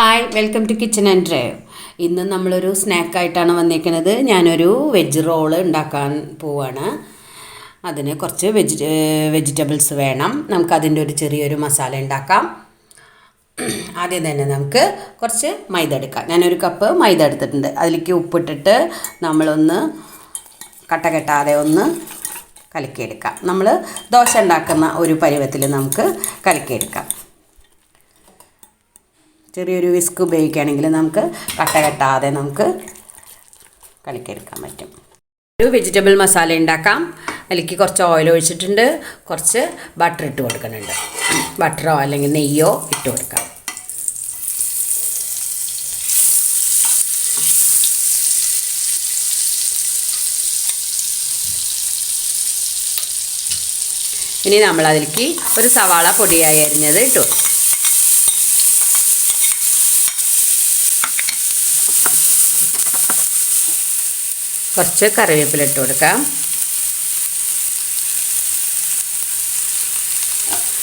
Hi welcome to kitchen and drive ഇന്ന് നമ്മളൊരു സ്നാക്കായിട്ടാണ് വന്നിരിക്കുന്നത് ഞാനൊരു വെജ് റോൾ ഉണ്ടാക്കാൻ പോവാണ്. അതിന് കുറച്ച് വെജി വെജിറ്റബിൾസ് വേണം. നമുക്ക് അതിന്റെ ഒരു ചെറിയൊരു മസാല ഉണ്ടാക്കാം. ആദ്യം തന്നെ നമുക്ക് കുറച്ച് മൈദ എടുക്കാം. ഞാനൊരു കപ്പ് മൈദ എടുത്തിട്ടുണ്ട്. അതിലേക്ക് ഉപ്പിട്ടിട്ട് നമ്മളൊന്ന് കട്ട കെട്ടാതെ ഒന്ന് കലക്കിയെടുക്കാം. നമ്മൾ ദോശ ഉണ്ടാക്കുന്ന ഒരു പരുവത്തിൽ നമുക്ക് കലക്കിയെടുക്കാം. ചെറിയൊരു വിസ്ക് ഉപയോഗിക്കുകയാണെങ്കിൽ നമുക്ക് കട്ട കെട്ടാതെ നമുക്ക് കലക്കിയെടുക്കാൻ പറ്റും. ഒരു വെജിറ്റബിൾ മസാല ഉണ്ടാക്കാം. അതിലേക്ക് കുറച്ച് ഓയിൽ ഒഴിച്ചിട്ടുണ്ട്. കുറച്ച് ബട്ടർ ഇട്ട് കൊടുക്കുന്നുണ്ട്. ബട്ടറോ അല്ലെങ്കിൽ നെയ്യോ ഇട്ട് കൊടുക്കാം. ഇനി നമ്മൾ അതിലേക്ക് ഒരു സവാള പൊടിയായി അരിഞ്ഞത് ഇട്ടു കുറച്ച് കറിവേപ്പില ഇട്ട് കൊടുക്കാം.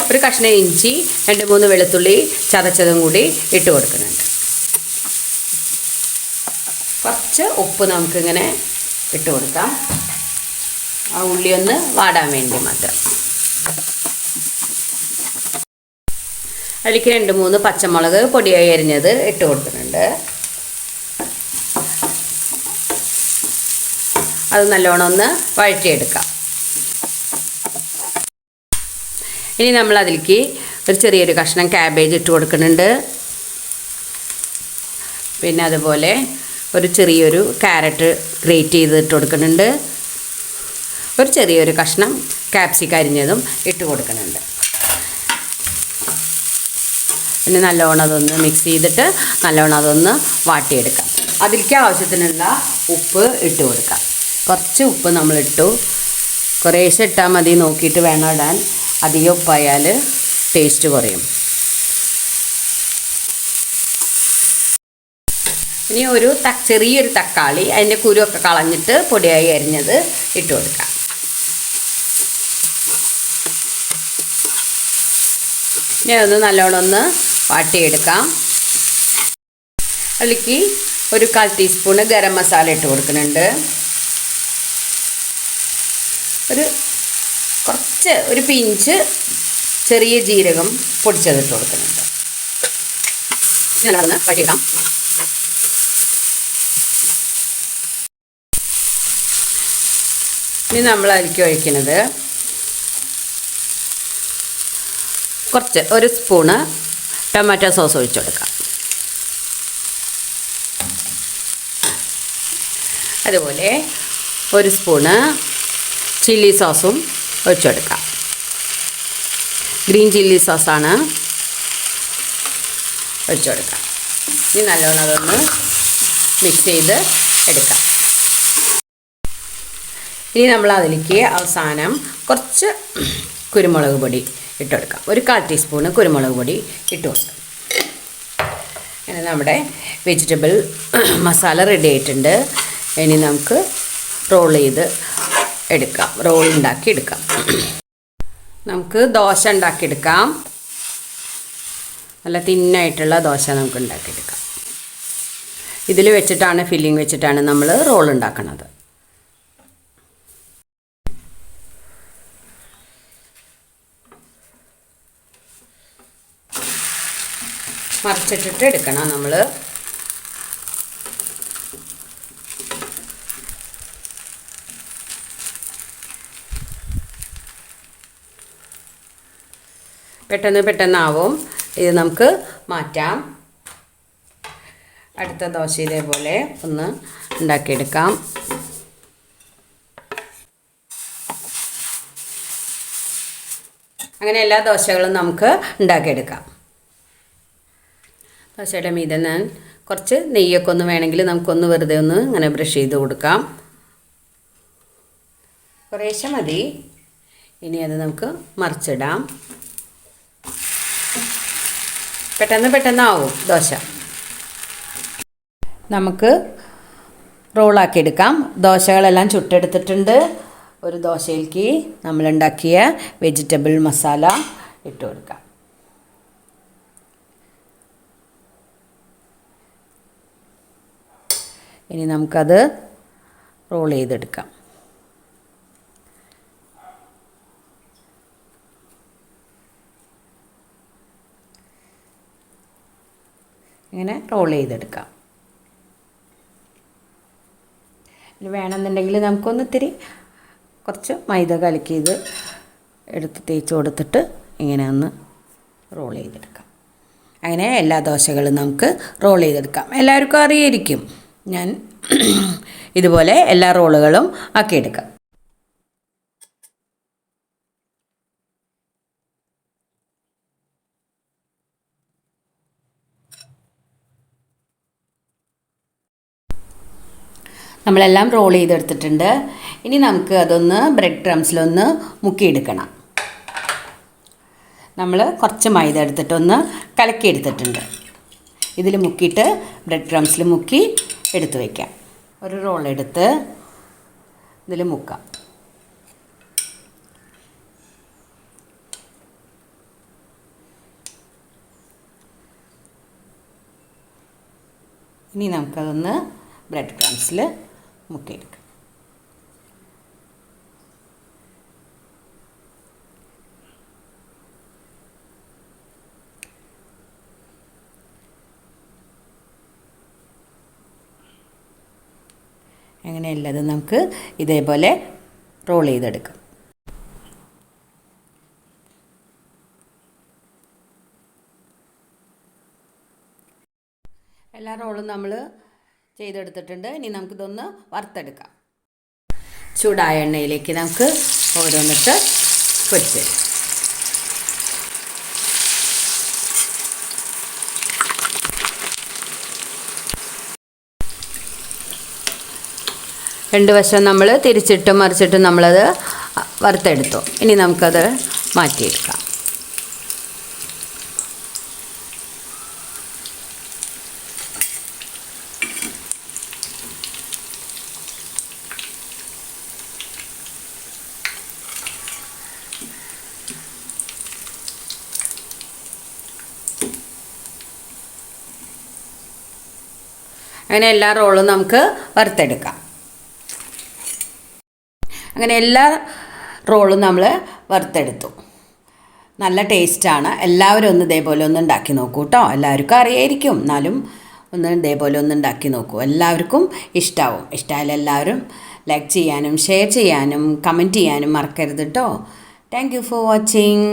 ഒരു കഷ്ണം ഇഞ്ചി രണ്ട് മൂന്ന് വെളുത്തുള്ളി ചതച്ചതും കൂടി ഇട്ട് കൊടുക്കുന്നുണ്ട്. കുറച്ച് ഉപ്പ് നമുക്കിങ്ങനെ ഇട്ട് കൊടുക്കാം. ആ ഉള്ളി ഒന്ന് വാടാൻ വേണ്ടി മാത്രം. അതിലേക്ക് രണ്ട് മൂന്ന് പച്ചമുളക് പൊടിയായി അരിഞ്ഞത് ഇട്ട് കൊടുക്കുന്നുണ്ട്. അത് നല്ലോണം ഒന്ന് വഴറ്റിയെടുക്കാം. ഇനി നമ്മൾ അതിലേക്ക് ഒരു ചെറിയൊരു കഷ്ണം ക്യാബേജ് ഇട്ട് കൊടുക്കുന്നുണ്ട്. പിന്നെ അതുപോലെ ഒരു ചെറിയൊരു ക്യാരറ്റ് ഗ്രേറ്റ് ചെയ്ത് ഇട്ട് കൊടുക്കുന്നുണ്ട്. ഒരു ചെറിയൊരു കഷ്ണം ക്യാപ്സിക്ക അരിഞ്ഞതും ഇട്ട് കൊടുക്കുന്നുണ്ട്. പിന്നെ നല്ലോണം അതൊന്ന് മിക്സ് ചെയ്തിട്ട് നല്ലോണം അതൊന്ന് വാട്ടിയെടുക്കാം. അതിലേക്ക് ആവശ്യത്തിനുള്ള ഉപ്പ് ഇട്ട് കൊടുക്കാം. കുറച്ച് ഉപ്പ് നമ്മളിട്ടു. കുറേശ്ശെ ഇട്ടാൽ മതി നോക്കിയിട്ട് വേണം ഇടാൻ. അധികം ഉപ്പായാൽ ടേസ്റ്റ് കുറയും. ഇനി ഒരു ത ചെറിയൊരു തക്കാളി അതിന്റെ കുരുവൊക്കെ കളഞ്ഞിട്ട് പൊടിയായി അരിഞ്ഞത് ഇട്ട് കൊടുക്കാം. ഇനി അതൊന്ന് നല്ലോണം ഒന്ന് വാട്ടിയെടുക്കാം. അതിലേക്ക് ഒരു കാൽ ടീസ്പൂണ് ഗരം മസാല ഇട്ട് കൊടുക്കുന്നുണ്ട്. ഒരു കുറച്ച് ഒരു പിഞ്ച് ചെറിയ ജീരകം പൊടിച്ചതിട്ട് കൊടുക്കുന്നുണ്ട്. നല്ലോണം വഴിയിടാം ഇനി നമ്മൾ അതിലേക്ക് ഒഴിക്കുന്നത് കുറച്ച് ഒരു സ്പൂണ് ടൊമാറ്റോ സോസ് ഒഴിച്ചു കൊടുക്കാം. അതുപോലെ ഒരു സ്പൂണ് ചില്ലി സോസും ഒഴിച്ചെടുക്കാം. Green chilli സോസാണ് ഒഴിച്ചെടുക്കാം. ഇനി നല്ലോണം അതൊന്ന് മിക്സ് ചെയ്ത് എടുക്കാം. ഇനി നമ്മൾ അതിലേക്ക് അവസാനം കുറച്ച് കുരുമുളക് പൊടി ഇട്ടെടുക്കാം. ഒരു കാൽ ടീസ്പൂണ് കുരുമുളക് പൊടി ഇട്ട് കൊടുക്കാം. അങ്ങനെ നമ്മുടെ വെജിറ്റബിൾ മസാല റെഡി ആയിട്ടുണ്ട്. ഇനി നമുക്ക് റോൾ ചെയ്ത് എടുക്കാം. റോൾ ഉണ്ടാക്കി എടുക്കാം. നമുക്ക് ദോശ ഉണ്ടാക്കിയെടുക്കാം. നല്ല തിന്നായിട്ടുള്ള ദോശ നമുക്ക് ഉണ്ടാക്കിയെടുക്കാം. ഇതിൽ വെച്ചിട്ടാണ് ഫില്ലിംഗ് വെച്ചിട്ടാണ് നമ്മൾ റോൾ ഉണ്ടാക്കുന്നത് മറിച്ചിട്ടിട്ട് എടുക്കണം നമ്മൾ പെട്ടെന്ന് പെട്ടെന്നാവും. ഇത് നമുക്ക് മാറ്റാം. അടുത്ത ദോശ ഇതേപോലെ ഒന്ന് ഉണ്ടാക്കിയെടുക്കാം. അങ്ങനെ എല്ലാ ദോശകളും നമുക്ക് ഉണ്ടാക്കിയെടുക്കാം. ദോശയുടെ മീതെ ഞാൻ കുറച്ച് നെയ്യൊക്കെ ഒന്ന് വേണമെങ്കിൽ നമുക്കൊന്ന് വെറുതെ ഒന്ന് ഇങ്ങനെ ബ്രഷ് ചെയ്ത് കൊടുക്കാം. കുറേശ്ശെ മതി. ഇനി അത് നമുക്ക് മറിച്ചിടാം. പെട്ടെന്ന് പെട്ടെന്നാവും ദോശ. നമുക്ക് റോളാക്കി എടുക്കാം ദോശകളെല്ലാം ചുട്ടെടുത്തിട്ടുണ്ട്. ഒരു ദോശയിലേക്ക് നമ്മളുണ്ടാക്കിയ വെജിറ്റബിൾ മസാല ഇട്ട് കൊടുക്കാം. ഇനി നമുക്കത് റോൾ ചെയ്തെടുക്കാം. ഇങ്ങനെ റോൾ ചെയ്തെടുക്കാം. വേണമെന്നുണ്ടെങ്കിൽ നമുക്കൊന്ന് ഇത്തിരി കുറച്ച് മൈദ കലക്കിയത് എടുത്ത് തേച്ച് കൊടുത്തിട്ട് ഇങ്ങനെ ഒന്ന് റോൾ ചെയ്തെടുക്കാം. അങ്ങനെ എല്ലാ ദോശകളും നമുക്ക് റോൾ ചെയ്തെടുക്കാം. എല്ലാവർക്കും അറിയായിരിക്കും. ഞാൻ ഇതുപോലെ എല്ലാ റോളുകളും ആക്കിയെടുക്കാം. നമ്മളെല്ലാം റോൾ ചെയ്തെടുത്തിട്ടുണ്ട്. ഇനി നമുക്ക് അതൊന്ന് ബ്രെഡ് ക്രംസിലൊന്ന് മുക്കിയെടുക്കണം. നമ്മൾ കുറച്ച് മൈദ എടുത്തിട്ടൊന്ന് കലക്കി എടുത്തിട്ടുണ്ട് ഇതിൽ മുക്കിയിട്ട് ബ്രെഡ് ക്രംസിൽ മുക്കി എടുത്തു വയ്ക്കാം ഒരു റോൾ എടുത്ത് ഇതിൽ മുക്കാം. ഇനി നമുക്കതൊന്ന് ബ്രെഡ് ക്രംസിൽ മുക്കിയെടുക്കാം അങ്ങനെ എല്ലാതും നമുക്ക് ഇതേപോലെ റോൾ ചെയ്തെടുക്കാം. എല്ലാ റോളും നമ്മൾ ചെയ്തെടുത്തിട്ടുണ്ട്. ഇനി നമുക്കിതൊന്ന് വറുത്തെടുക്കാം. ചൂടായ എണ്ണയിലേക്ക് നമുക്ക് ഓരോന്നിട്ട് പൊരിച്ചത് രണ്ട് വശം നമ്മൾ തിരിച്ചിട്ടും മറിച്ചിട്ടും നമ്മളത് വറുത്തെടുത്തു. ഇനി നമുക്കത് മാറ്റിയെടുക്കാം. അങ്ങനെ എല്ലാ റോളും നമുക്ക് വറുത്തെടുക്കാം. അങ്ങനെ എല്ലാ റോളും നമ്മൾ വറുത്തെടുത്തു. നല്ല ടേസ്റ്റാണ്. എല്ലാവരും ഒന്ന് ഇതേപോലെ ഒന്ന് ഉണ്ടാക്കി നോക്കൂ കേട്ടോ. എല്ലാവർക്കും അറിയായിരിക്കും. എന്നാലും ഒന്ന് ഇതേപോലെ ഒന്ന് ഉണ്ടാക്കി നോക്കൂ. എല്ലാവർക്കും ഇഷ്ടമാവും ഇഷ്ടമായാലും എല്ലാവരും ലൈക്ക് ചെയ്യാനും ഷെയർ ചെയ്യാനും കമന്റ് ചെയ്യാനും മറക്കരുത് കേട്ടോ. Thank you for watching